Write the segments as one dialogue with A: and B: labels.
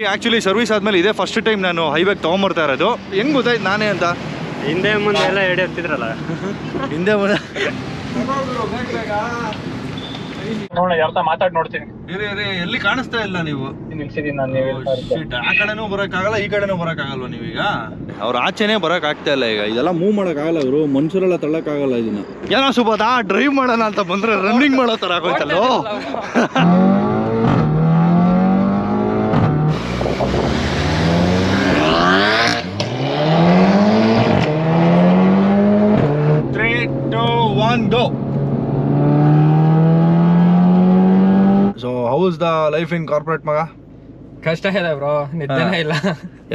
A: Actually service ಆದ್ಮೇಲೆ ಇದೇ first time ನಾನು ಹೈವೇಗೆ ತೊಗೊಂಬರ್ತಾ ಇರೋದು. ಹೆಂಗ್ ಗೊತ್ತಾಯ್ತು ನಾನೇ ಅಂತ?
B: ಹಿಂದೆ ಮುಂದೆ ಎಲ್ಲ ಎಡೆ
A: ಹಿಂದೆ ಮುಂದೆ.
B: ನೋಡ ಯಾರ್ತ ಮಾತಾಡಿ ನೋಡ್ತೀನಿ.
A: ಎಲ್ಲಿ ಕಾಣಿಸ್ತಾ ಇಲ್ಲ ನೀವು?
B: ನಿಲ್ಸಿದೀನಿ ನಾನು ನೀವು
A: Shit, ಆ ಕಡೆನೂ ಬರೋಕ್ಕಾಗಲ್ಲ ಈ ಕಡೆನೂ ಬರೋಕ್ಕಾಗಲ್ವ ನೀವೀಗ? ಅವ್ರ ಆಚೆನೆ ಬರಕ್ ಆಗ್ತಾ ಇಲ್ಲ ಈಗ. ಇದೆಲ್ಲ ಮೂವ್ ಆಗಲ್ಲ ಅವರು ಮನುಷ್ಯರೆಲ್ಲ ತಳ್ಳಕ್ಕಾಗಲ್ಲ ಇದನ್ನ. ಏನೋ ಸುಬೋದ ಡ್ರೈವ್ ಮಾಡೋಣ ಅಂತ ಬಂದ್ರೆ ರನ್ನಿಂಗ್ ಮಾಡೋ ತರ ಆಗೋಯ್ತಲ್ಲೋ three two go. So so how's the life in corporate ಮಗ?
B: ಕಷ್ಟ ಇದೆ ಬ್ರೋ ನಿದ್ದೆನೇ ಇಲ್ಲ.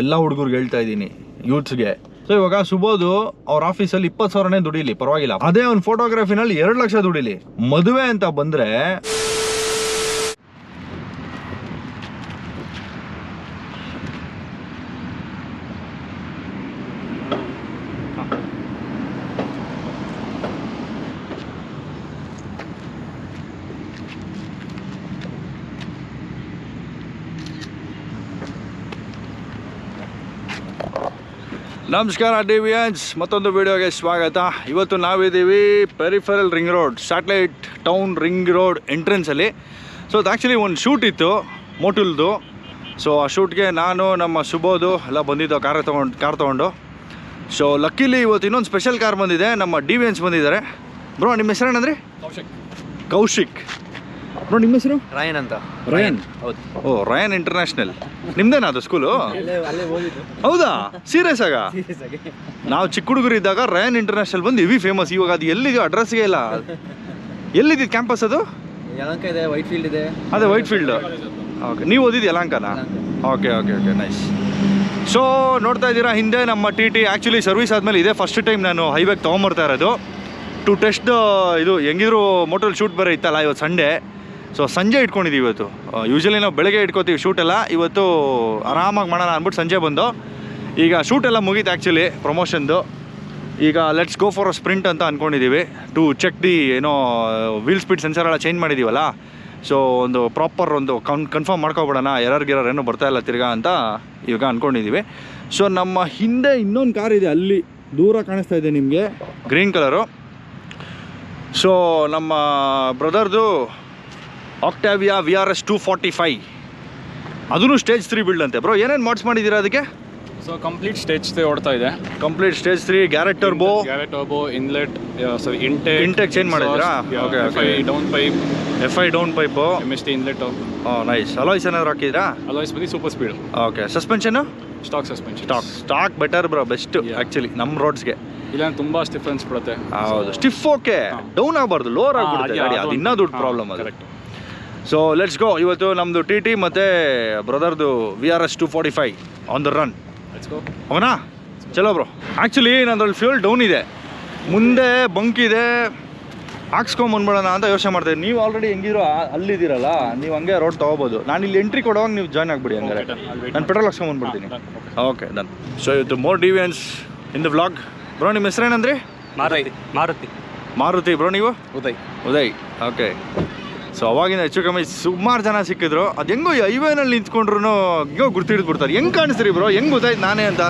A: ಎಲ್ಲ ಹುಡುಗರಿಗೆ ಹೇಳ್ತಾ ಇದ್ದೀನಿ ಯೂತ್ಸ್ಗೆ ಸೊ ಇವಾಗ ಸುಬೋದು ಅವ್ರ ಆಫೀಸಲ್ಲಿ ಇಪ್ಪತ್ತು ಸಾವಿರನೇ ದುಡಿಲಿ ಪರವಾಗಿಲ್ಲ. ಅದೇ ಒಂದು ಫೋಟೋಗ್ರಫಿನಲ್ಲಿ ಎರಡು ಲಕ್ಷ ದುಡಿಲಿ. ಮದುವೆ ಅಂತ ಬಂದ್ರೆ ನಮಸ್ಕಾರ ಡಿವಿಯನ್ಸ್ ಮತ್ತೊಂದು ವಿಡಿಯೋಗೆ ಸ್ವಾಗತ. ಇವತ್ತು ನಾವಿದ್ದೀವಿ peripheral ring road satellite town ring road ಎಂಟ್ರೆನ್ಸಲ್ಲಿ so ಅದು ಆ್ಯಕ್ಚುಲಿ ಒಂದು ಶೂಟ್ ಇತ್ತು ಮೋಟುಲ್ದು ಸೊ ಆ ಶೂಟ್ಗೆ ನಾನು ನಮ್ಮ ಸುಬೋದು ಎಲ್ಲ ಬಂದಿದ್ದು ಕಾರ್ ತೊಗೊಂಡು ಕಾರ್ ತೊಗೊಂಡು. ಸೊ ಲಕ್ಕಿಲಿ ಇವತ್ತು ಇನ್ನೊಂದು ಸ್ಪೆಷಲ್ ಕಾರ್ ಬಂದಿದೆ ನಮ್ಮ ಡಿ ವಿ ಎನ್ಸ್ ಬಂದಿದ್ದಾರೆ. ಬ್ರೋ ನಿಮ್ಮ ಹೆಸರು ಕೌಶಿಕ್. ಕೌಶಿಕ್. ಬ್ರೋ ನಿಮ್ಮ ಹೆಸರು?
B: ರಾಯನ್ ಅಂತ.
A: ರಾಯನ್?
B: ಹೌದು.
A: ಓ ರಾಯನ್ ಇಂಟರ್ನ್ಯಾಷನಲ್ ನಿಮ್ದೇನಾ ಅದು ಸ್ಕೂಲು ಹೌದಾ? ಸೀರಿಯಸ್ ಆಗ? ನಾವು ಚಿಕ್ಕ ಹುಡುಗರು ಇದ್ದಾಗ ರಯನ್ ಇಂಟರ್ನ್ಯಾಷನಲ್ ಬಂದು ಹೆವಿ ಫೇಮಸ್ ಇವಾಗ ಅದು ಎಲ್ಲಿದೆ ಅಡ್ರೆಸ್ಗೆ ಇಲ್ಲ. ಎಲ್ಲಿದೆ ಕ್ಯಾಂಪಸ್ ಅದು?
B: ಯಲಂಕ ಇದೆ ವೈಟ್ ಫೀಲ್ಡ್ ಇದೆ.
A: ಅದೇ ವೈಟ್ ಫೀಲ್ಡ್ ಓಕೆ ನೀವು ಓದಿದ್ದು ಯಲಾಂಕನ? Okay okay okay nice so ನೋಡ್ತಾ ಇದ್ದೀರಾ ಹಿಂದೆ ನಮ್ಮ ಟಿ ಟಿ ಆ್ಯಕ್ಚುಲಿ ಸರ್ವಿಸ್ ಆದಮೇಲೆ ಇದೇ ಫಸ್ಟ್ ಟೈಮ್ ನಾನು ಹೈವೇಗೆ ತೊಗೊಂಬರ್ತಾ ಇರೋದು. ಟು ಟೆಸ್ಟ್ ಇದು ಹೆಂಗಿದ್ರು ಮೋಟಲ್ ಶೂಟ್ ಬೇರೆ ಇತ್ತಲ್ಲ ಇವತ್ತು ಸಂಡೇ ಸೊ ಸಂಜೆ ಇಟ್ಕೊಂಡಿದ್ದೀವಿ ಇವತ್ತು. ಯೂಶಲಿ ನಾವು ಬೆಳಗ್ಗೆ ಇಟ್ಕೋತೀವಿ ಶೂಟೆಲ್ಲ ಇವತ್ತು ಆರಾಮಾಗಿ ಮಾಡೋಣ ಅಂದ್ಬಿಟ್ಟು ಸಂಜೆ ಬಂದು. ಈಗ ಶೂಟೆಲ್ಲ ಮುಗೀತು ಆ್ಯಕ್ಚುಲಿ ಪ್ರಮೋಷನ್ದು ಈಗ let's go for a sprint ಅಂತ ಅಂದ್ಕೊಂಡಿದ್ದೀವಿ ಟು ಚೆಕ್ ದಿ ಏನೋ ವೀಲ್ ಸ್ಪೀಡ್ ಸೆನ್ಸರ್ ಎಲ್ಲ ಚೇಂಜ್ ಮಾಡಿದ್ದೀವಲ್ಲ ಸೊ ಒಂದು ಪ್ರಾಪರ್ ಒಂದು ಕನ್ ಕನ್ಫರ್ಮ್ ಮಾಡ್ಕೊಬಿಡೋಣ. ಏನೂ ಬರ್ತಾ ಇಲ್ಲ ತಿರ್ಗಾ ಅಂತ ಇವಾಗ ಅಂದ್ಕೊಂಡಿದ್ದೀವಿ ಸೊ ನಮ್ಮ ಹಿಂದೆ ಇನ್ನೊಂದು ಕಾರ್ ಇದೆ ಅಲ್ಲಿ. ದೂರ ಕಾಣಿಸ್ತಾ ಇದೆ ನಿಮಗೆ. ಗ್ರೀನ್ ಕಲರು ಸೊ ನಮ್ಮ ಬ್ರದರ್ದು Octavia V R S two forty five ಅದೂ ಸ್ಟೇಜ್ ತ್ರೀ ಬಿಲ್ಡ್ ಅಂತೆ. ಬ್ರೋ ಏನೇನು ಮಾಡ್ಸ್ ಮಾಡಿದ್ದೀರಾ ಅದಕ್ಕೆ?
C: ಸೊ ಕಂಪ್ಲೀಟ್ ಸ್ಟೇಜ್ ಓಡ್ತಾ ಇದೆ.
A: Complete stage three Garrett turbo
C: Garrett turbo inlet sorry intake
A: change change ಮಾಡಿದ್ರಾ? Okay, okay.
C: Down pipe
A: F I down pipe
C: M S T inlet
A: nice alloys ಏನಾದ್ರು ಹಾಕಿದ್ರಾ?
C: Alloys ಬಂದು super speed
A: okay suspension
C: stock suspension
A: stock stock better bro best
C: actually
A: actually ನಮ್ಮ ರೋಡ್ಸ್ಗೆ
C: ಇಲ್ಲ ತುಂಬಾ ಸ್ಟಿಫ್ರೆನ್ಸ್ ಕೊಡುತ್ತೆ
A: ಹೌದು. ಸ್ಟಿಫ್ ಓಕೆ ಡೌನ್ ಆಗಬಾರ್ದು ಲೋರ್ ಆಗ್ಬಿಡುತ್ತೆ. ಅದು ಇನ್ನೂ ದೊಡ್ಡ ಪ್ರಾಬ್ಲಮ್ ಅದು. ಸೊ ಲೆಟ್ಸ್ ಗೋ ಇವತ್ತು ನಮ್ಮದು ಟಿ ಟಿ ಮತ್ತು ಬ್ರದರ್ದು V R S two forty five on the run ಅವನಾ? ಚಲೋ ಬ್ರೋ. ಆ್ಯಕ್ಚುಲಿ ನಂದ್ರಲ್ಲಿ ಫ್ಯೂಲ್ ಡೌನ್ ಇದೆ. ಮುಂದೆ ಬಂಕ್ ಇದೆ. ಹಾಕ್ಸ್ಕೊಂಬಂದ್ಬಿಡೋಣ ಅಂತ ಯೋಚನೆ ಮಾಡ್ತೀನಿ ನೀವು ಆಲ್ರೆಡಿ ಹೆಂಗಿರೋ ಅಲ್ಲಿದ್ದೀರಲ್ಲ ನೀವು ಹಂಗೆ ರೋಡ್ ತೊಗೋಬೋದು. ನಾನು ಇಲ್ಲಿ ಎಂಟ್ರಿ ಕೊಡುವಾಗ ನೀವು ಜಾಯ್ನ್ ಆಗಿಬಿಡಿ ಹಂಗಾರೆ. ನಾನು ಪೆಟ್ರೋಲ್ ಹಾಕ್ಸ್ಕೊಂಬಂದ್ಬಿಡ್ತೀನಿ. ಓಕೆ ಡನ್ ಸೊ ಇವತ್ತು more deviance in the vlog bro ನಿಮ್ಮ ಹೆಸರೇನಂದ್ರಿ?
B: ಮಾರುತಿ. ಮಾರುತಿ.
A: ಮಾರುತಿ ಬ್ರೋ ನೀವು?
C: ಉದಯ್.
A: ಉದಯ್. ಓಕೆ ಸೊ ಅವಾಗಿನ ಹೆಚ್ಚು ಕಮ್ಮಿ ಸುಮಾರು ಜನ ಸಿಕ್ಕಿದ್ರು. ಅದು ಹೆಂಗೋ ಹೈವೇನಲ್ಲಿ ನಿಂತ್ಕೊಂಡ್ರು ಹೆಂಗೋ ಗುರ್ತಿಡಿದು ಬಿಡ್ತಾರೆ. ಹೆಂಗೆ ಕಾಣಿಸ್ತೀರಿ ಬ್ರೋ? ಹೆಂಗೆ ಗೊತ್ತಾಯ್ತು ನಾನೇ ಅಂತ?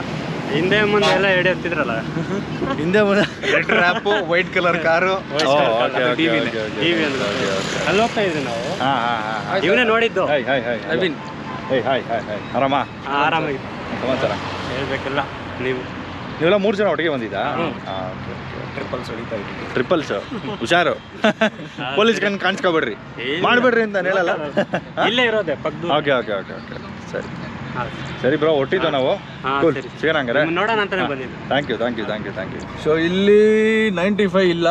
B: ಹಿಂದೆ ಮುಂದೆ ಎಲ್ಲ ಎಡೆ ಹತ್ತಿದ್ರಲ್ಲ
A: ಹಿಂದೆ ಮುಂದೆ
D: red wrap white colour car
B: ಅಲ್ಲಿ. ಹೋಗ್ತಾ ಇದ್ವಿ ನಾವು?
A: ಹಾಂ ಹಾಂ ಹಾಂ
B: ಇವನೇ ನೋಡಿದ್ದು.
A: Hi hi hi
D: Aravind
A: hi hi hi hi ಆರಾಮ?
B: ಆರಾಮಾಗಿ.
A: ಸಮಾಚಾರ?
B: ಹೇಳ್ಬೇಕಿಲ್ಲ ನೀವು.
A: ನೀವೆಲ್ಲ ಮೂರು ಜನ ಒಟ್ಟಿಗೆ ಬಂದಿದ್ದಾ?
D: ಟ್ರಿಪಲ್ಸ್ ಹೊಡಿತಾ ಇದ್ದೀವಿ.
A: ಟ್ರಿಪಲ್ಸ್ ಹುಷಾರು. ಪೊಲೀಸ್ ಕಣ್ ಕಾಣಿಸ್ಕೊಬೇಡ್ರಿ. ಮಾಡಬೇಡ್ರಿ ಅಂತ ನಾನ್ ಹೇಳಲ್ಲ.
B: ಇಲ್ಲೇ ಇರೋದೆ ಪಕ್ಕದ
A: ಓಕೆ ಓಕೆ ಓಕೆ ಓಕೆ. ಸರಿ. ಸರಿ ಬ್ರೋ ಒಟ್ಟಿದ್ದ ನಾವು. ಸಿಗೋಣ ಹಂಗಾರೆ
B: ನೋಡೋಣ ಅಂತಾನೆ ಬಂದಿದ್ದು.
A: Thank you thank you thank you thank you so ಇಲ್ಲಿ ನೈಂಟಿ ಫೈವ್ ಇಲ್ಲ.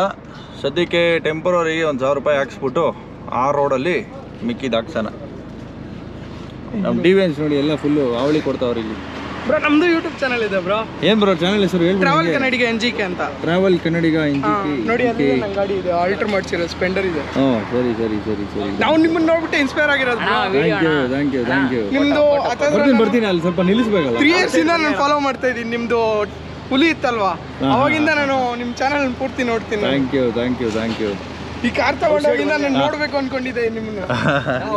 A: ಸದ್ಯಕ್ಕೆ ಟೆಂಪರರಿ ಒಂದು ಸಾವಿರ ರೂಪಾಯಿ ಹಾಕ್ಸ್ಬಿಟ್ಟು ಆ ರೋಡಲ್ಲಿ ಮಿಕ್ಕಿದ ಹಾಕ್ಸೋಣ. ನಮ್ಮ ಡಿವೆನ್ಸ್ ನೋಡಿ ಎಲ್ಲ ಫುಲ್ಲು ಅವಳಿ ಕೊಡ್ತಾವ್ರಿ ಇಲ್ಲಿ.
D: ಬ್ರೋ ನಮ್ದು ಯೂಟ್ಯೂಬ್ ಚಾನಲ್ ಇದೆ ಬ್ರೋ
A: ಏನ್ ಬ್ರೋ ಚಾನಲ್ ಹೆಸರು
D: ಟ್ರಾವೆಲ್
A: ಹೇಳ್ಬಿಡಿ
D: ಕನ್ನಡಿಗ ಎನ್ ಜಿ ಕೆ ಅಂತ.
A: ಟ್ರಾವೆಲ್ ಕನ್ನಡಿಗ
D: ಹಾ, ನೋಡಿ ಅಲ್ಲಿ ನನ್ನ ಗಾಡಿ ಇದೆ. ಆಲ್ಟರ್ ಮಾಡ್ಸಿರೋ ಸ್ಪೆಂಡರ್ ಇದೆ.
A: ಹಾ ಸರಿ ಸರಿ ಸರಿ ಸರಿ.
D: ನಾವು ನಿಮ್ಮನ್ನ ನೋಡ್ಬಿಟ್ಟು ಇನ್ಸ್ಪೈರ್ ಆಗಿರೋದು
A: thank you thank you thank you
D: ನಿಮ್ದು
A: ಬರ್ತೀನಿ ಬರ್ತೀನಿ ಅಲ್ಲಿ ಸ್ವಲ್ಪ ನಿಲ್ಲಿಸ್ಬೇಕಲ್ಲ.
D: ತ್ರೀ ಇಯರ್ಸ್ ಇಂದ ನಾನು ಫಾಲೋ ಮಾಡ್ತಾ ಇದ್ದೀನಿ. ನಿಮ್ದು ಹುಲಿ ಇತ್ತಲ್ವಾ? ಅವಾಗಿಂದ ನಾನು ನಿಮ್ಮ ಚಾನಲ್ ಪೂರ್ತಿ ನೋಡ್ತೀನಿ.
A: Thank you thank you thank you
D: ಈ ಕಾರ್ ತಗೊಂಡೋಗಿಂದ ನಾನು ನೋಡ್ಬೇಕು ಅನ್ಕೊಂಡಿದ್ದೆ ನಿಮ್ಮನ್ನ.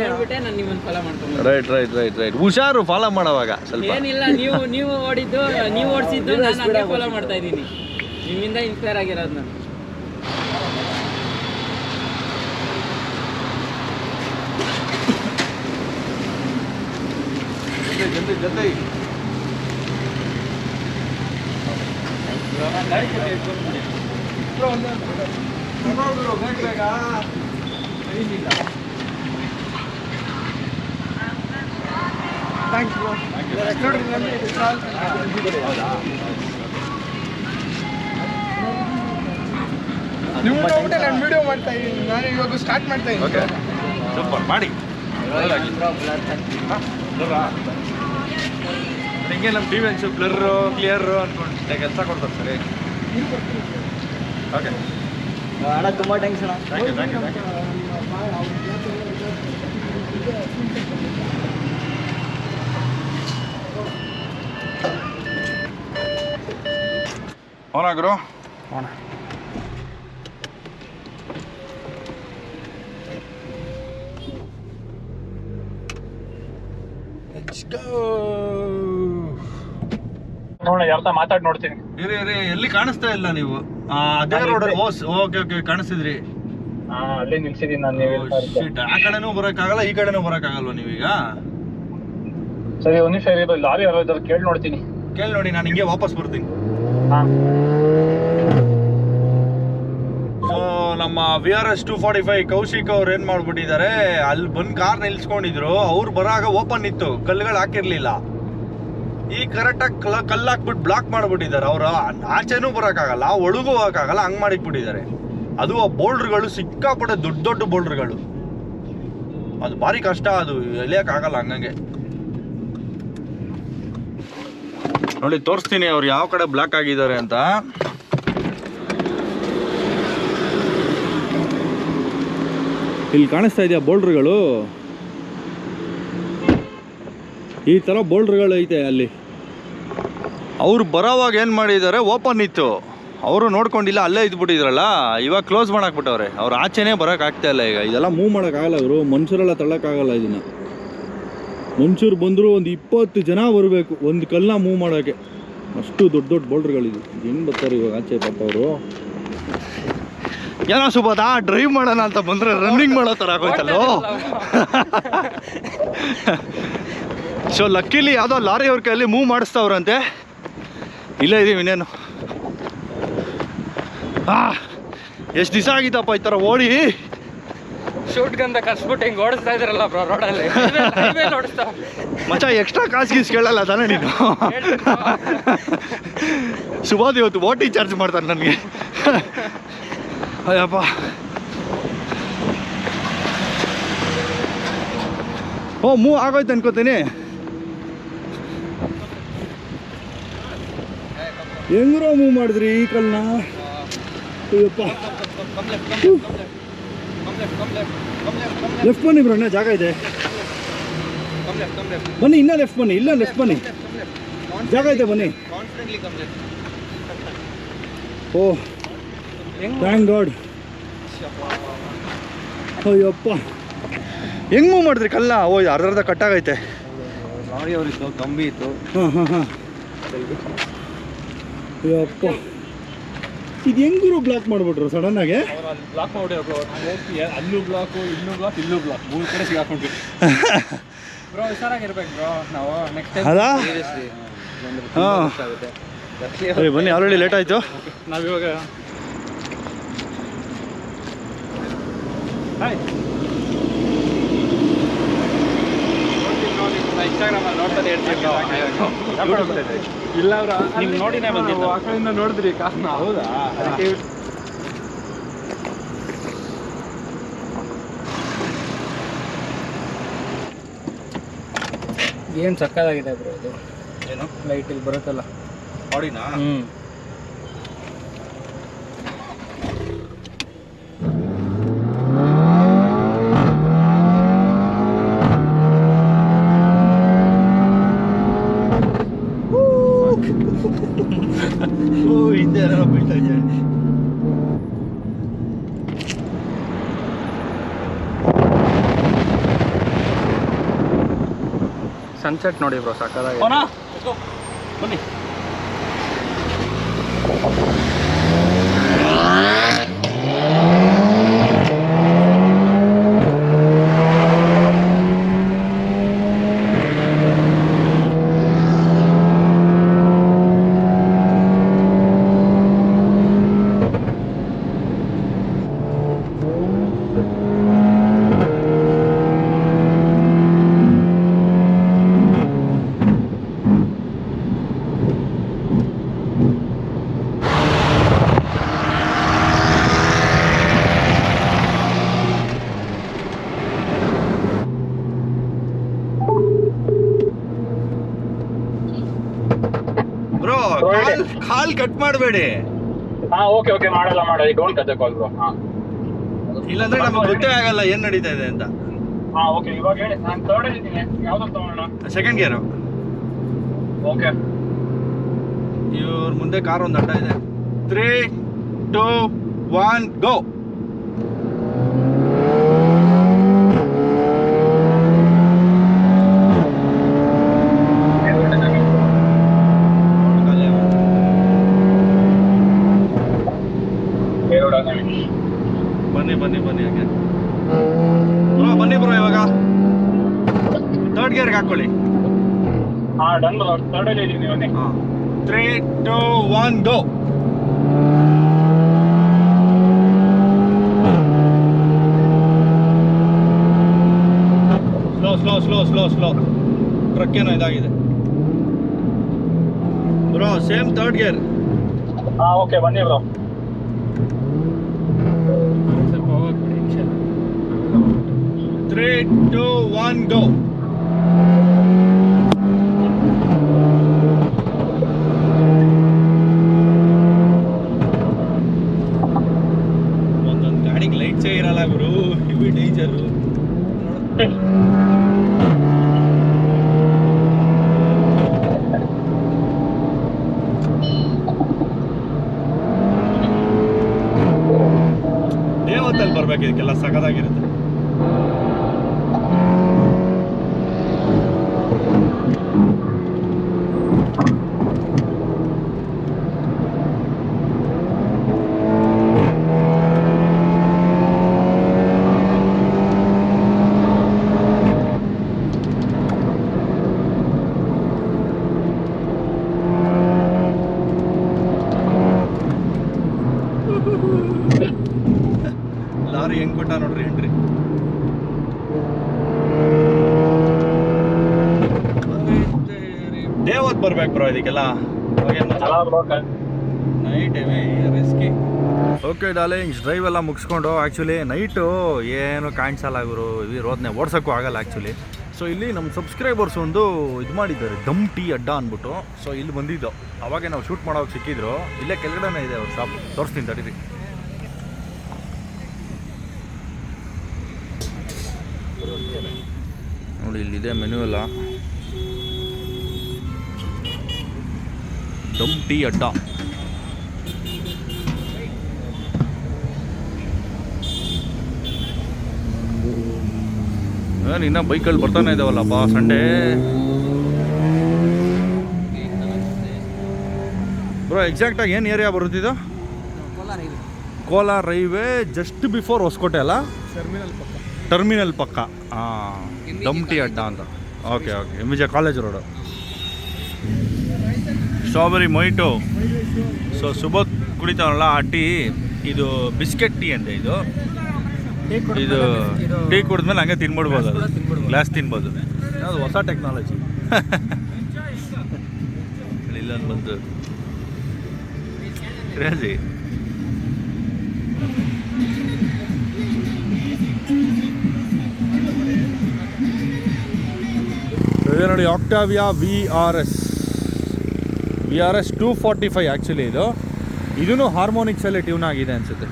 E: ನೋಡ್ಬಿಟ್ಟೆ ನಾನು ನಿಮ್ಮನ್ನ ಫಾಲೋ ಮಾಡ್ಕೊಂಡು.
A: ರೈಟ್ ರೈಟ್ ರೈಟ್ ರೈಟ್ ಹುಷಾರು ಫಾಲೋ ಮಾಡೋವಾಗ ಸ್ವಲ್ಪ.
E: ಏನಿಲ್ಲ ನೀವು ನೀವು ಓಡಿದ್ದು ನೀವು ಓಡಿಸಿದ್ದು ನಾನು ಅದೇ ಫಾಲೋ ಮಾಡ್ತಾ ಇದ್ದೀನಿ. ನಿಮ್ಮಿಂದ ಇನ್ಸ್ಪೈರ್ ಆಗಿರೋದು ನಾನು.
D: ಜೊತೆ ಜೊತೆ ನೋಡ್ರಿ ನನ್ಗೆ ಯು ನಿಮ್ಮ ನೋಡ್ಬಿಟ್ಟೆ ನಾನು ವಿಡಿಯೋ ಮಾಡ್ತಾ ಇದ್ದೀನಿ. ನಾನು ಇವಾಗ ಸ್ಟಾರ್ಟ್ ಮಾಡ್ತಾ
A: ಓಕೆ
D: ಇದ್ದೀನಿ
A: ಸೂಪರ್ ಮಾಡಿ. ಹಿಂಗೆ ನಮ್ಮ T V blur blur clear ಅನ್ಕೊಂಡು ಕೆಲಸ ಕೊಡ್ತಾರೆ ಸರಿ? ಓಕೆ
E: ಅಣ್ಣ ತುಂಬ ಥ್ಯಾಂಕ್ಸ್ ಅಣ್ಣ.
A: Thank you thank you thank you ಹೋನ ಗುರು.
C: ನೋಡೋಣ ಯಾರ್ತ ಮಾತಾಡ್ ನೋಡ್ತೀನಿ.
A: ಇರಿ ಇರಿ ಎಲ್ಲಿ ಕಾಣಿಸ್ತಾ ಇಲ್ಲ ನೀವು? ಆ, ಅದೇ ರೋಡ್ ಓಕೆ ಓಕೆ ಕಾಣಿಸ್ತಿದ್ರಿ
C: ಹಾ ಅಲ್ಲೇ ನಿಲ್ಸಿದೀನಿ ನಾನು
A: Oh, shit. ಆ ಕಡೆನೂ ಬರೋಕ್ಕಾಗಲ್ಲ ಈ ಕಡೆನೂ ಬರೋಕ್ಕಾಗಲ್ವಾ ನೀವೀಗ?
C: ಸರಿ ಒಂದ್ ನಿಮಿಷ ಇರೋದು ಲಾರಿ ಯಾರೋ ಇದ್ದಾರೆ ಕೇಳಿ ನೋಡ್ತೀನಿ.
A: ಕೇಳಿ ನೋಡಿ ನಾನು ಹಿಂಗೆ ವಾಪಸ್ ಬರ್ತೀನಿ.
C: ಹಾ.
A: ಸೊ ನಮ್ಮ V R S two forty five Kaushik ಅವ್ರು ಏನ್ ಮಾಡ್ಬಿಟ್ಟಿದ್ದಾರೆ ಅಲ್ಲಿ ಬಂದ್ ಕಾರ್ ನಿಲ್ಸ್ಕೊಂಡಿದ್ರು ಅವ್ರು ಬರಾಗ ಓಪನ್ ಇತ್ತು ಕಲ್ಲುಗಳು ಹಾಕಿರ್ಲಿಲ್ಲ. ಈ ಕರೆಕ್ಟಾಗಿ ಕಲ್ಲ ಕಲ್ಲು ಹಾಕ್ಬಿಟ್ಟು ಬ್ಲಾಕ್ ಮಾಡ್ಬಿಟ್ಟಿದ್ದಾರೆ. ಅವರು ಆಚೆನೂ ಬರೋಕ್ಕಾಗಲ್ಲ ಒಳಗೂ ಹೋಗೋಕ್ಕಾಗಲ್ಲ, ಹಂಗ್ ಮಾಡಿಟ್ಬಿಟ್ಟಿದ್ದಾರೆ. ಅದು ಆ ಬೋಲ್ಡ್ರ್ಗಳು ಸಿಕ್ಕಾಪಟ್ಟೆ ದೊಡ್ಡ ದೊಡ್ಡ ಬೋಲ್ಡ್ರ್ಗಳು. ಅದು ಭಾರಿ ಕಷ್ಟ ಅದು ಎಲಿಯಕ್ಕಾಗಲ್ಲ ಹಂಗಂಗೆ. ನೋಡಿ, ತೋರಿಸ್ತೀನಿ ಅವ್ರು ಯಾವ ಕಡೆ ಬ್ಲಾಕ್ ಆಗಿದ್ದಾರೆ ಅಂತ. ಇಲ್ಲಿ ಕಾಣಿಸ್ತಾ ಇದೆಯಾ ಬೋಲ್ಡ್ರ್ಗಳು? ಈ ಥರ ಬೋಲ್ಡ್ರ್ಗಳು ಐತೆ ಅಲ್ಲಿ. ಅವ್ರು ಬರೋವಾಗ ಏನು ಮಾಡಿದ್ದಾರೆ? ಓಪನ್ ಇತ್ತು. ಅವರು ನೋಡ್ಕೊಂಡಿಲ್ಲ ಅಲ್ಲೇ ಇದ್ಬಿಟ್ಟಿದ್ರಲ್ಲ? ಇವಾಗ ಕ್ಲೋಸ್ ಮಾಡಾಕ್ಬಿಟ್ಟವ್ರೆ. ಅವ್ರು ಆಚೆನೇ ಬರೋಕೆ ಆಗ್ತಾ ಇಲ್ಲ ಈಗ. ಇದೆಲ್ಲ ಮೂವ್ ಮಾಡೋಕ್ಕಾಗಲ್ಲ ಇವರು. ಮನುಷ್ಯರೆಲ್ಲ ತಳ್ಳೋಕ್ಕಾಗಲ್ಲ ಇದನ್ನು. ಮನುಷ್ಯರು ಬಂದರೂ ಒಂದು ಇಪ್ಪತ್ತು ಜನ ಬರಬೇಕು. ಒಂದು ಕಲ್ಲನ್ನ ಮೂವ್ ಮಾಡೋಕ್ಕೆ. ಅಷ್ಟು ದೊಡ್ಡ ದೊಡ್ಡ ಬೋಲ್ಡ್ರ್ಗಳಿದು. ಹೆಂಗೆ ಬರ್ತಾರೆ ಇವಾಗ ಆಚೆ ಪಾಪ ಅವರು? ಏನೋ ಸುಬೋದ ಡ್ರೈವ್ ಮಾಡೋಣ ಅಂತ ಬಂದ್ರೆ ರನ್ನಿಂಗ್ ಮಾಡೋ ಥರ ಆಗೋಯ್ತಲ್ಲೋ? ಸೊ ಲಕ್ಕಿಲಿ ಯಾವುದೋ ಲಾರಿ ಅವ್ರ ಕೈಯಲ್ಲಿ ಮೂವ್ ಮಾಡಿಸ್ತವ್ರಂತೆ. ಇಲ್ಲೇ ಇದೀವಿ ಇನ್ನೇನು. ಆ ಎಷ್ಟು ದಿವಸ ಆಗಿತ್ತಪ್ಪ ಈ ಥರ ಓಡಿ?
E: ಶೂಟ್ ಗಂತ ಕಸ್ಬಿಟ್ಟು ಹಿಂಗೆ ಓಡಿಸ್ತಾ ಇದ್ರಲ್ಲ ಬ್ರೋ ರೋಡಲ್ಲಿ ಓಡಿಸ್ತಾ
A: ಮಚ್ಚ ಎಕ್ಸ್ಟ್ರಾ ಕಾಸು ಗೀಸ್ ಕೇಳಲ್ಲ ತಾನೇ ನೀನು? ಸುಬೋದ್ ಇವತ್ತು ಓಟಿ ಚಾರ್ಜ್ ಮಾಡ್ತಾನೆ ನನಗೆ. ಅಯ್ಯಪ್ಪ. ಓ ಮೂವ್ ಆಗೋಯ್ತು ಅನ್ಕೋತೀನಿ. ಹೆಂಗ್ರೋ ಮೂವ್ ಮಾಡಿದ್ರಿ ಈ ಕಲ್ನ? ಅಯ್ಯಪ್ಪ. ಲೆಫ್ಟ್ ಬನ್ನಿ ಬ್ರಣ್ಣ ಜಾಗ ಇದೆ. ಬನ್ನಿ ಇನ್ನೂ ಲೆಫ್ಟ್ ಬನ್ನಿ ಇಲ್ಲ ಲೆಫ್ಟ್ ಬನ್ನಿ. ಜಾಗ ಇದೆ ಬನ್ನಿ. Oh thank God Ayyappa. ಹೆಂಗ್ ಮೂವ್ ಮಾಡಿದ್ರಿ ಕಲ್ಲ ಓ ಅರ್ಧ ಅರ್ಧ ಕಟ್ಟಾಗೈತೆ
B: ಲಾರಿ ಅವ್ರಿತ್ತು ಕಂಬಿ ಇತ್ತು.
A: ಹಾಂ ಹಾಂ ಹಾಂ. ಅಯ್ಯಪ್ಪ ಇದು ಹೆಂಗರು ಬ್ಲಾಕ್ ಮಾಡಿಬಿಟ್ರು ಸಡನ್ನಾಗೆ
C: ಬ್ಲಾಕ್ ಮಾಡಿ ಅಲ್ಲೂ ಬ್ಲಾಕು ಇಲ್ಲೂ ಬ್ಲಾಕ್ ಇಲ್ಲೂ ಬ್ಲಾಕ್ ಮೂರು ಕಡೆ ಸಿಗಾಕೊಂಡ್ವಿ.
E: ಬ್ರೋ ಹುಷಾರಾಗಿರ್ಬೇಕು ಬ್ರೋ ನಾವು ನೆಕ್ಸ್ಟ್ ಟೈಮ್
A: ಅದಾ ಹಾಂ. ಬನ್ನಿ ಆಲ್ರೆಡಿ ಲೇಟ್ ಆಯಿತು.
C: ನಾವಿವಾಗ ಇನ್ಸ್ಟಾಗ್ರಾಮ್ ನೋಡ್ತಾನೆ ಇಲ್ಲ ಅವ್ರ ನೀವು ನೋಡಿನೇ ಬಂದಿದ್ದು. ಆ ಕಡೆಯಿಂದ ನೋಡಿದ್ರಿ ಕಾರ್ನ ಹೌದಾ?
E: ಏನು ಸಕ್ಕದಾಗಿದೆ ಬ್ರೋ ಇದು?
A: ಏನು?
E: ಲೈಟ್ ಇಲ್ಲಿ ಬರುತ್ತಲ್ಲ.
A: ಆಡಿನಾ
E: ಹ್ಞೂ
A: ಸನ್ಸೆಟ್ ನೋಡಿ ಬ್ರೋ ಸಕ್ಕದಾಗಿ
C: ಬನ್ನಿ
A: ಬ್ರೋ ಕಾಲ್ ಕಟ್ ಮಾಡಬೇಡಿ.
F: ಹಾ ಓಕೆ ಓಕೆ ಮಾಡಲ್ಲ ಮಾಡಲ್ಲ. ಡೋಂಟ್ ಕತೆ ಕಾಲ್ ಬ್ರೋ ಹಾ.
A: ಇಲ್ಲಾಂದ್ರೆ ನಮಗೆ ಗೊತ್ತೇ ಆಗಲ್ಲ ಏನ್ ನಡೀತಾ ಇದೆ ಅಂತ.
F: ಹಾ ಓಕೆ ಇವಾಗ ಹೇಳಿ. ನಾನು ಥರ್ಡ್ ಇದ್ದೀನಿ. ಯಾವ್ದು ತಗೊಳ್ಳೋಣ
A: ಸೆಕೆಂಡ್ ಗೇರ್
F: ಓಕೆ.
A: ಇವ್ರ ಮುಂದೆ ಕಾರ್ ಒಂದು ಅಡ್ಡ ಇದೆ. ತ್ರೀ ಟೂ ಒನ್ ಗೋ
F: ಎರಡು ನಿಮಿಷ
A: ಬನ್ನಿ ಬನ್ನಿ ಬನ್ನಿ ಹಾಗೆ ಬ್ರೋ ಬನ್ನಿ ಬ್ರೋ ಇವಾಗ ಥರ್ಡ್ ಗೇರ್ಗೆ ಹಾಕೊಳ್ಳಿ.
F: ಹಾ ಡನ್ ಅಲ್ಲಿ ಇದ್ದೀನಿ ಬನ್ನಿ
A: ಹಾಂ. Three two one go slow slow slow slow slow truck ಏನೋ ಇದಾಗಿದೆ. ಬ್ರೋ ಸೇಮ್ ಥರ್ಡ್ ಗೇರ್
F: ಹಾ ಓಕೆ ಬನ್ನಿ ಬ್ರೋ
E: ಸ್ವಲ್ಪ.
A: ತ್ರೀ ಟು ಒನ್ ಗೋ ಒಂದೊಂದು ಗಾಡಿಗೆ ಲೈಟ್ಸೇ ಇರಲ್ಲ ಗುರು ಇವಿ ಡೇಂಜರು ದೇವತ್ತಲ್ಲಿ ಬರ್ಬೇಕು ಇದಕ್ಕೆಲ್ಲ ಸಖತ್ತಾಗಿರುತ್ತೆ ಲಾರಿ ಹೆಂಗ್ ಕೊಟ್ಟ ನೋಡ್ರಿ ಹೆಂಡ್ರಿ ದೇವತ್ ಬರ್ಬೇಕು ಬ್ರೋ ಇದಕ್ಕೆಲ್ಲ
F: ಅಲ್ಲ bro
A: night heavy risky okay darlings drive ಎಲ್ಲ ಮುಗಿಸ್ಕೊಂಡು ಆ್ಯಕ್ಚುಲಿ ನೈಟು ಏನು ಕಾಣಿಸಲ್ಲ ಇವರು ಈ ರೋದನೆ ಓಡ್ಸೋಕ್ಕೂ ಆಗಲ್ಲ ಆ್ಯಕ್ಚುಲಿ ಸೊ ಇಲ್ಲಿ ನಮ್ಮ ಸಬ್ಸ್ಕ್ರೈಬರ್ಸ್ ಒಂದು ಇದು ಮಾಡಿದ್ದಾರೆ. ದಮ್ ಟೀ ಅಡ್ಡ ಅಂದ್ಬಿಟ್ಟು. ಸೊ ಇಲ್ಲಿ ಬಂದಿದ್ದು. ಅವಾಗೆ ನಾವು ಶೂಟ್ ಮಾಡೋಕೆ ಸಿಕ್ಕಿದ್ರು. ಇಲ್ಲೇ ಕೆಳಗಡೆನೇ ಇದೆ ಅವ್ರ ಶಾಪ್ ತೋರಿಸ್ತೀನಿ, ತಡೀರಿ. ನೋಡಿ ಇಲ್ಲಿದೆ ಮೆನು ಎಲ್ಲ. ದಮ್ ಟೀ ಅಡ್ಡ. ಏನು ಇನ್ನೂ ಬೈಕಲ್ಲಿ ಬರ್ತಾನೆ ಇದಾವಲ್ಲಪ್ಪ ಸಂಡೇ. ಬ್ರೋ ಎಕ್ಸಾಕ್ಟಾಗಿ ಏನು ಏರಿಯಾ ಬರುತ್ತಿದ್ದು Kolar railway just before Hosakote ಅಲ್ಲ?
D: ಟರ್ಮಿನಲ್ ಪಕ್ಕ.
A: ಹಾಂ ಅಡ್ಡ ಅಂತ. Okay okay M J college road strawberry ಮೊಯ್ಟು so Subodh ಕುಡಿತಾವಲ್ಲ ಆ ಟೀ. ಇದು ಬಿಸ್ಕೆಟ್ ಟೀ ಅಂತೆ ಇದು. ಇದು ಟೀ ಕುಡಿದ್ಮೇಲೆ ಹಂಗೆ ತಿನ್ಬಿಡ್ಬೋದು ಅದು ಗ್ಲಾಸ್ ತಿನ್ಬೋದು. ಅದು ಹೊಸ ಟೆಕ್ನಾಲಜಿ ಇಲ್ಲೊಂದು ಬಂದು ಕ್ರೇಜಿ ಇದೆ ನೋಡಿ Octavia V R S V R S two forty five actually ಇದು ಇದೂ ಹಾರ್ಮೋನಿಕ್ಸಲ್ಲಿ ಟ್ಯೂನ್ ಆಗಿದೆ ಅನಿಸುತ್ತೆ.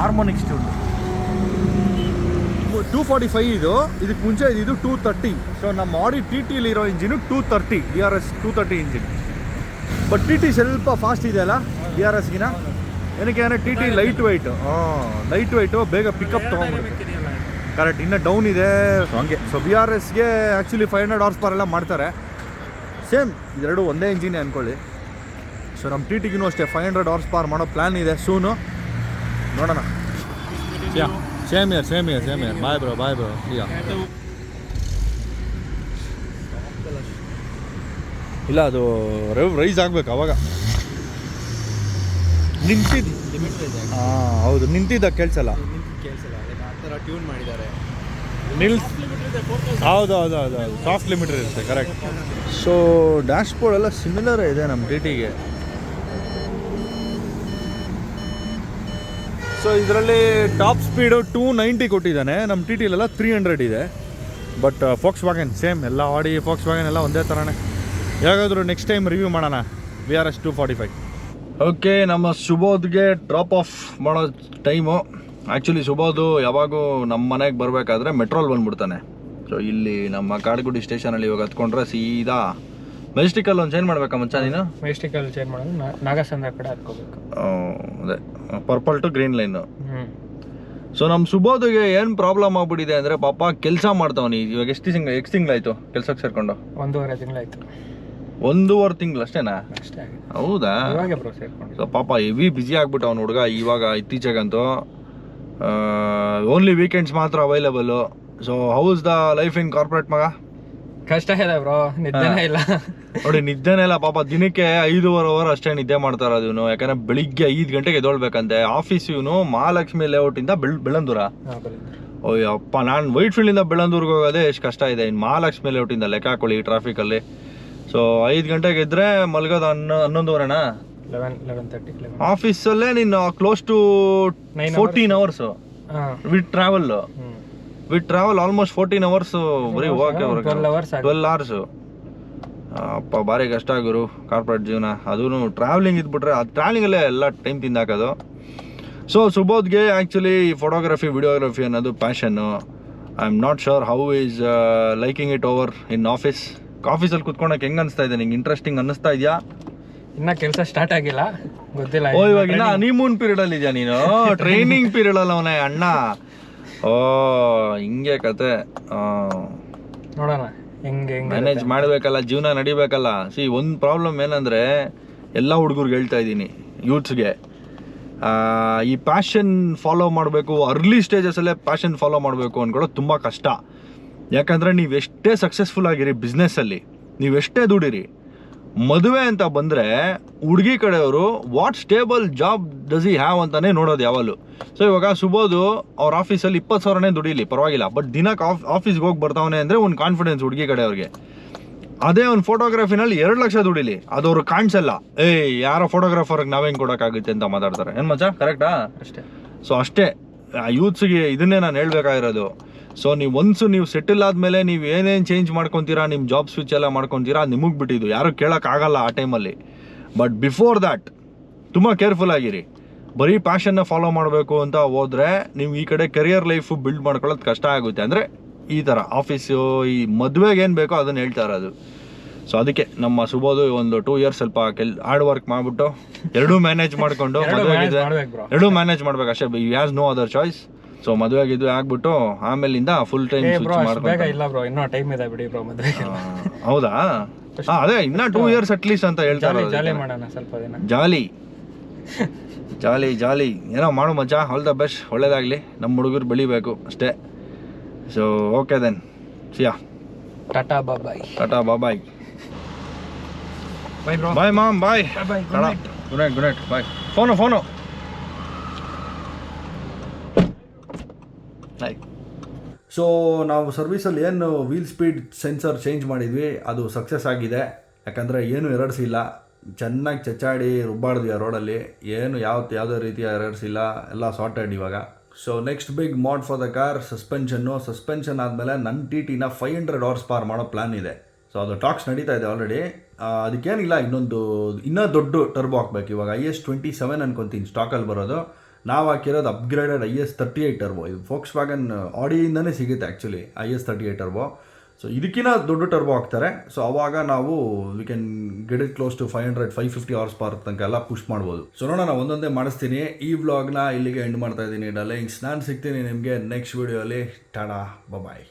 A: Harmonics tune two forty five ಇದು ಇದಕ್ಕೆ ಮುಂಚೆ ಇದು ಟೂ ತರ್ಟಿ ಸೊ ನಮ್ಮ Audi T ಟಿಲಿರೋ engine two thirty D R S two thirty engine but T T ಸ್ವಲ್ಪ ಫಾಸ್ಟ್ ಇದೆ ಅಲ್ಲ ಡಿ ಆರ್ ಎಸ್ಗಿನ ಏನಕ್ಕೆ ಅಂದರೆ ಟಿ ಟಿ ಲೈಟ್ ವೈಟ್ ಹಾಂ ಲೈಟ್ ವೈಟು ಬೇಗ ಪಿಕಪ್ ತೊಗೊಂಡು ಕರೆಕ್ಟ್ ಇನ್ನೂ ಡೌನ್ ಇದೆ. ಸೊ ಹಂಗೆ. ಸೊ ಬಿ ಆರ್ ಎಸ್ಗೆ actually five hundred horsepower ಎಲ್ಲ ಮಾಡ್ತಾರೆ. ಸೇಮ್ ಇದೆರಡು ಒಂದೇ ಇಂಜಿನೇ ಅಂದ್ಕೊಳ್ಳಿ ಸೊ ನಮ್ಮ ಟಿ ಟಿಗೂ ಅಷ್ಟೇ ಫೈವ್ ಹಂಡ್ರೆಡ್ ಆರ್ಸ್ ಪಾರ್ ಮಾಡೋ ಪ್ಲ್ಯಾನ್ ಇದೆ ಸೂನು ನೋಡೋಣ. Same year same year same year. Bye bro bye bro. ಈಗ. ಇಲ್ಲ ಅದು ರವಿ ರೈಸ್ ಆಗ್ಬೇಕು ಅವಾಗ. ನಿಂತಿದ್ದು ಹಾಂ ಹೌದು ನಿಂತಿದ್ದ ಕೇಳಿಸಲ್ಲ.
B: ಕೇಳಿಸಲ್ಲ ಆ ಥರ ಟ್ಯೂನ್ ಮಾಡಿದ್ದಾರೆ
A: ನಿಲ್ಸ್ ಹೌದು ಹೌದು ಹೌದು ಹೌದು. ಸಾಫ್ಟ್ ಲಿಮಿಟರ್ ಇರುತ್ತೆ ಕರೆಕ್ಟ್ ಸೊ ಡ್ಯಾಶ್ ಬೋರ್ಡ್ ಎಲ್ಲ ಸಿಮಿಲರ್ ಇದೆ ನಮ್ಮ ಟಿ ಟಿಗೆ ಸೊ ಇದರಲ್ಲಿ ಟಾಪ್ ಸ್ಪೀಡು ಟೂ ನೈಂಟಿ ಕೊಟ್ಟಿದ್ದಾನೆ. ನಮ್ಮ ಟಿ ಟಿಲೆಲ್ಲ ತ್ರೀ ಹಂಡ್ರೆಡ್ ಇದೆ. ಬಟ್ ಫೋಕ್ಸ್ ವ್ಯಾಗನ್ ಸೇಮ್ ಎಲ್ಲ ಆಡಿ ಫೋಕ್ಸ್ ವ್ಯಾಗನ್ ಎಲ್ಲ ಒಂದೇ ಥರನೇ ಯಾವಾಗಾದರೂ ನೆಕ್ಸ್ಟ್ ಟೈಮ್ ರಿವ್ಯೂ ಮಾಡೋಣ. V R S two forty five okay ನಮ್ಮ ಸುಬೋಧ್ಗೆ ಡ್ರಾಪ್ ಆಫ್ ಮಾಡೋ ಟೈಮು ಆ್ಯಕ್ಚುಲಿ ಸುಬೋಧು ಯಾವಾಗೂ ನಮ್ಮ ಮನೆಗೆ ಬರಬೇಕಾದ್ರೆ ಮೆಟ್ರೋಲ್ ಬಂದ್ಬಿಡ್ತಾನೆ. ಸೊ ಇಲ್ಲಿ ನಮ್ಮ ಕಾಡುಗುಡಿ ಸ್ಟೇಷನಲ್ಲಿ ಇವಾಗ ಹತ್ಕೊಂಡ್ರೆ ಸೀದಾ ಮೆಜೆಸ್ಟಿಕಲ್ಲಿ ಒಂದು ಚೇಂಜ್ ಮಾಡ್ಬೇಕಾ ಮಚ್ಚ ನೀನು?
D: ಮೆಸ್ಟಿಕಲ್ ಚೇಂಜ್ ಮಾಡೋದು. ನಾ- ನಾಗಸಂದ್ರ ಕಡೆ ಹಾಕೋಬೇಕು
A: ಆ, ಅದೇ. ಪರ್ಪಲ್ ಟು ಗ್ರೀನ್ ಲೈನು
D: ಹ್ಞೂ
A: ಸೊ ನಮ್ಮ ಸುಬೋಧಿಗೆ ಏನು ಪ್ರಾಬ್ಲಮ್ ಆಗ್ಬಿಟ್ಟಿದೆ ಅಂದರೆ ಪಾಪ ಕೆಲಸ ಮಾಡ್ತಾವನಿ. ಇವಾಗ ಎಷ್ಟು ತಿಂಗಳು ಎಷ್ಟು ತಿಂಗಳಾಯ್ತು ಕೆಲ್ಸಕ್ಕೆ ಸೇರ್ಕೊಂಡು?
D: ಒಂದೂವರೆ ತಿಂಗಳಾಯ್ತು.
A: ಒಂದೂವರೆ ತಿಂಗಳು ಅಷ್ಟೇನಾ?
D: ಅಷ್ಟೇ ಆಗಿದೆ.
A: ಹೌದಾ?
D: ಇವಾಗೆ ಬ್ರೋ ಸೇರ್ಕೊಂಡು
A: ಸೊ ಪಾಪ ಹೆವಿ ಬ್ಯುಸಿ ಆಗ್ಬಿಟ್ಟು ಅವ್ನು ಹುಡುಗ ಇವಾಗ ಇತ್ತೀಚೆಗಂತೂ. ಓನ್ಲಿ ವೀಕೆಂಡ್ಸ್ ಮಾತ್ರ available so how's the life in corporate ಮಗ?
D: ಕಷ್ಟ ಇದೆ ಬ್ರೋ ನಿದ್ದೆನೇ ಇಲ್ಲ.
A: ನೋಡಿ ನಿದ್ದೆನೇ ಇಲ್ಲ ಪಾಪ ದಿನಕ್ಕೆ ಐದೂವರೆ ಅವರ್ ಅಷ್ಟೇ ನಿದ್ದೆ ಮಾಡ್ತಾರ ಇವನು. ಯಾಕಂದ್ರೆ ಬೆಳಿಗ್ಗೆ ಐದು ಗಂಟೆಗೆ ಎದೊಳ್ಬೇಕಂತೆ ಆಫೀಸ್ ಇವನು ಮಹಾಲಕ್ಷ್ಮಿ ಬೆಳ್ ಬೆಳಂದೂರ
D: ಹಾ, ಬರೀ.
A: ಅಯ್ಯಪ್ಪ ನಾನು ವೈಟ್ ಇಂದ ಬೆಳ್ಳಂದೂರ್ಗೆ ಹೋಗೋದೇ ಎಷ್ಟು ಕಷ್ಟ ಇದೆ. ಇನ್ನು ಮಹಾಲಕ್ಷ್ಮಿ ಇಂದ ಲೆಕ್ಕ ಹಾಕೊಳ್ಳಿ ಟ್ರಾಫಿಕ್ ಅಲ್ಲಿ. ಸೊ ಐದು ಗಂಟೆಗೆ ಇದ್ರೆ ಮಲ್ಗೋದು ಹನ್ನೊ
D: ಲೆವೆನ್
A: ಆಫೀಸಲ್ಲೇ ನೀನು close to fourteen hours with travel with travel almost fourteen hours ಬರೀ ಹೋಗಕ್ಕೆ. ಟ್ವೆಲ್ ಅವರ್ಸ್ ಅಪ್ಪ ಭಾರಿ ಕಷ್ಟ ಗುರು ಕಾರ್ಪೊರೇಟ್ ಜೀವನ. ಅದೂ ಟ್ರಾವೆಲಿಂಗ್ ಇದ್ಬಿಟ್ರೆ ಆ ಟ್ರಾವೆಲಿಂಗಲ್ಲೇ ಎಲ್ಲ ಟೈಮ್ ತಿಂದಾಕೋದು ಸೊ ಸುಬೋಧ್ಗೆ ಆ್ಯಕ್ಚುಲಿ ಫೋಟೋಗ್ರಫಿ ವಿಡಿಯೋಗ್ರಫಿ ಅನ್ನೋದು passion I am not sure how is liking it over in office ಆಫೀಸಲ್ಲಿ ಕುತ್ಕೊಳಕ್ಕೆ ಹೆಂಗೆ ಅನಿಸ್ತಾ ಇದೆ? ನಿಂಗೆ ಇಂಟ್ರೆಸ್ಟಿಂಗ್ ಅನ್ನಿಸ್ತಾ ಇದೆಯಾ?
D: ಇನ್ನ ಕೆಲಸ ಸ್ಟಾರ್ಟ್ ಆಗಿಲ್ಲ. ಗೊತ್ತಿಲ್ಲ
A: ಓ ಇವಾಗ ಇನ್ನ. ಹನಿಮೂನ್ ಪೀರಿಯಡ್ ಅಲ್ಲಿ ಇದೆಯಾ ನೀನು? ಟ್ರೈನಿಂಗ್ ಪೀರಿಯಡ್ ಅಲ್ಲ ಅವನೇ ಅಣ್ಣ. ಓ ಹಿಂಗೆ ಕತೆ.
D: ನೋಡೋಣ ಹೆಂಗೆ
A: ಮ್ಯಾನೇಜ್ ಮಾಡಬೇಕಲ್ಲ ಜೀವನ ನಡಿಬೇಕಲ್ಲ. ಸಿ ಒಂದು ಪ್ರಾಬ್ಲಮ್ ಏನಂದ್ರೆ ಎಲ್ಲ ಹುಡುಗರಿಗೆ ಹೇಳ್ತಾ ಇದ್ದೀನಿ ಯೂತ್ಸ್ಗೆ ಈ ಪ್ಯಾಷನ್ ಫಾಲೋ ಮಾಡಬೇಕು ಅರ್ಲಿ ಸ್ಟೇಜಸಲ್ಲೇ ಪ್ಯಾಷನ್ ಫಾಲೋ ಮಾಡಬೇಕು ಅಂದ್ಕೊಳ್ಳೋದು ತುಂಬ ಕಷ್ಟ. ಯಾಕಂದರೆ ನೀವು ಎಷ್ಟೇ ಸಕ್ಸಸ್ಫುಲ್ ಆಗಿರಿ ಬಿಸ್ನೆಸ್ಸಲ್ಲಿ ನೀವು ಎಷ್ಟೇ ದುಡಿರಿ ಮದುವೆ ಅಂತ ಬಂದರೆ ಹುಡುಗಿ ಕಡೆಯವರು what stable job does he have ಅಂತಾನೆ ನೋಡೋದು ಯಾವಾಗಲೂ. ಸೊ ಇವಾಗ ಸುಬೋದು ಅವ್ರ ಆಫೀಸಲ್ಲಿ ಇಪ್ಪತ್ತು ಸಾವಿರನೇ ದುಡೀಲಿ ಪರವಾಗಿಲ್ಲ. ಬಟ್ ದಿನಕ್ಕೆ ಆಫ್ ಆಫೀಸ್ಗೆ ಹೋಗಿ ಬರ್ತಾವನೆ ಅಂದರೆ ಒಂದು ಕಾನ್ಫಿಡೆನ್ಸ್ ಹುಡುಗಿ ಕಡೆಯವ್ರಿಗೆ. ಅದೇ ಒಂದು ಫೋಟೋಗ್ರಫಿನಲ್ಲಿ ಎರಡು ಲಕ್ಷ ದುಡಿಲಿ. ಅದು ಅವ್ರು ಕಾಣಿಸಲ್ಲ. ಏಯ್ ಯಾರೋ ಫೋಟೋಗ್ರಾಫರ್ಗೆ ನಾವೇನು ಕೊಡೋಕ್ಕಾಗುತ್ತೆ ಅಂತ ಮಾತಾಡ್ತಾರೆ. ಏನು ಮಚ್ಚ ಕರೆಕ್ಟಾ
D: ಅಷ್ಟೇ.
A: ಸೊ ಅಷ್ಟೇ. ಯೂತ್ಸ್ಗೆ ಇದನ್ನೇ ನಾನು ಹೇಳ್ಬೇಕಾಗಿರೋದು. ಸೊ ನೀವು ಒನ್ಸು ನೀವು ಸೆಟಲ್ ಆದಮೇಲೆ ನೀವು ಏನೇನು ಚೇಂಜ್ ಮಾಡ್ಕೊತೀರಾ ನಿಮ್ಮ ಜಾಬ್ ಸ್ವಿಚ್ ಎಲ್ಲ ಮಾಡ್ಕೊತೀರಾ ನಿಮಗೆ ಬಿಟ್ಟಿದ್ದು. ಯಾರು ಕೇಳೋಕ್ಕಾಗಲ್ಲ ಆ ಟೈಮಲ್ಲಿ ಬಟ್ ಬಿಫೋರ್ ದ್ಯಾಟ್ ತುಂಬ ಕೇರ್ಫುಲ್ ಆಗಿರಿ. ಬರೀ ಪ್ಯಾಷನ್ನ ಫಾಲೋ ಮಾಡಬೇಕು ಅಂತ ಹೋದರೆ ನೀವು ಈ ಕಡೆ ಕೆರಿಯರ್ ಲೈಫು ಬಿಲ್ಡ್ ಮಾಡ್ಕೊಳ್ಳೋದು ಕಷ್ಟ ಆಗುತ್ತೆ. ಅಂದರೆ ಈ ಥರ ಆಫೀಸು ಈ ಮದುವೆಗೆ ಏನು ಬೇಕೋ ಅದನ್ನು ಹೇಳ್ತಾ ಇರೋದು. ಸೊ ಅದಕ್ಕೆ ನಮ್ಮ ಸುಬೋದು ಒಂದು ಟೂ ಇಯರ್ಸ್ ಸ್ವಲ್ಪ ಕೆಲ್ ಹಾರ್ಡ್ ವರ್ಕ್ ಮಾಡಿಬಿಟ್ಟು ಎರಡೂ ಮ್ಯಾನೇಜ್ ಮಾಡಿಕೊಂಡು ಮದುವೆ. ಎರಡೂ ಮ್ಯಾನೇಜ್ ಮಾಡ್ಬೇಕು. ಅಷ್ಟೇ you has no other choice so ಮದುವೆ ಇದು ಆಗ್ಬಿಟ್ಟು ಆಮೇಲಿಂದ ಫುಲ್ ಟೈಮ್ ಸ್ವಿಚ್
D: ಬೇಗ
A: ಮಾಡ್ಕೊಂಡು
D: ಇಲ್ಲ ಬ್ರೋ ಇನ್ನೂ ಟೈಮ್ ಇದೆ ಬಿಡಿ ಬ್ರೋ
A: ಹೌದಾ? ಹಾ, ಅದೇ ಇನ್ನ ಟೂ ಇಯರ್ಸ್ ಅಟ್ಲೀಸ್ಟ್ ಅಂತ ಹೇಳ್ತಾರೆ
D: ಜಾಲಿ
A: ಇರೋದು
D: ಜಾಲಿ ಮಾಡೋಣ ಸ್ವಲ್ಪ ದಿನ.
A: ಜಾಲಿ. ಜಾಲಿ ಜಾಲಿ. ಏನೋ ಮಾಡು ಮಜಾ ಆಲ್ ದ ಬೆಸ್ಟ್ ಒಳ್ಳೇದಾಗಲಿ. ನಮ್ಮ ಹುಡುಗರು ಬೆಳಿಬೇಕು ಅಷ್ಟೇ. So okay then see ya
D: tata bye
A: tata bye
D: bye. Bro
A: bye mom bye
D: bye
A: good night good night bye phone phone so ನಾವು ಸರ್ವೀಸಲ್ಲಿ ಏನು ವೀಲ್ ಸ್ಪೀಡ್ ಸೆನ್ಸರ್ ಚೇಂಜ್ ಮಾಡಿದ್ವಿ, ಅದು ಸಕ್ಸಸ್ ಆಗಿದೆ. ಯಾಕಂದರೆ ಏನು ಎರರ್ಸ್ ಇಲ್ಲ ಚೆನ್ನಾಗಿ ಚಚ್ಚಾಡಿ ರುಬ್ಬಾಡಿದ್ವಿ ಆ ರೋಡಲ್ಲಿ ಏನು ಯಾವ ಯಾವುದೇ ರೀತಿಯ ಎರರ್ಸ್ ಇಲ್ಲ ಎಲ್ಲ ಸಾರ್ಟೆಡ್ ಇವಾಗ. So next big mod for the car suspension suspension ಆದಮೇಲೆ ನನ್ನ ಟಿ ಟಿನ ಫೈವ್ ಹಂಡ್ರೆಡ್ ಅವರ್ಸ್ ಪಾರ್ ಮಾಡೋ ಪ್ಲ್ಯಾನ್ ಇದೆ. ಸೊ ಅದು ಟಾಕ್ಸ್ ನಡೀತಾ ಇದೆ ಆಲ್ರೆಡಿ ಅದಕ್ಕೇನಿಲ್ಲ, ಇನ್ನೊಂದು, ಇನ್ನೂ ದೊಡ್ಡ ಟರ್ಬೋ ಹಾಕ್ಬೇಕು. ಇವಾಗ ಐ ಎಸ್ ಟ್ವೆಂಟಿ ಸೆವೆನ್ ಅನ್ಕೊತೀನಿ ಸ್ಟಾಕಲ್ಲಿ ಬರೋದು. ನಾವು ಹಾಕಿರೋದು upgraded I S thirty eight turbo ಇದು ಫೋಕ್ಸ್ ವ್ಯಾಗನ್ ಆಡಿಯಿಂದನೇ ಸಿಗುತ್ತೆ actually I S thirty eight turbo so ಇದಕ್ಕಿಂತ ದೊಡ್ಡ ಟರ್ಬೋ ಹಾಕ್ತಾರೆ. ಸೊ ಅವಾಗ ನಾವು we can get it close to five hundred five fifty horsepower ತನಕ ಎಲ್ಲ ಪುಷ್ ಮಾಡ್ಬೋದು. ಸೊ ನೋಡೋಣ ಒಂದೊಂದೇ ಮಾಡಿಸ್ತೀನಿ. ಈ ವ್ಲಾಗ್ನ ಇಲ್ಲಿಗೆ ಎಂಡ್ ಮಾಡ್ತಾ ಇದ್ದೀನಿ. ಡಲಿಂಗ್ಸ್ ನಾನು ಸಿಗ್ತೀನಿ ನಿಮಗೆ ನೆಕ್ಸ್ಟ್ ವೀಡಿಯೋಲಿ ಟಾಡಾ ಬಾಯ್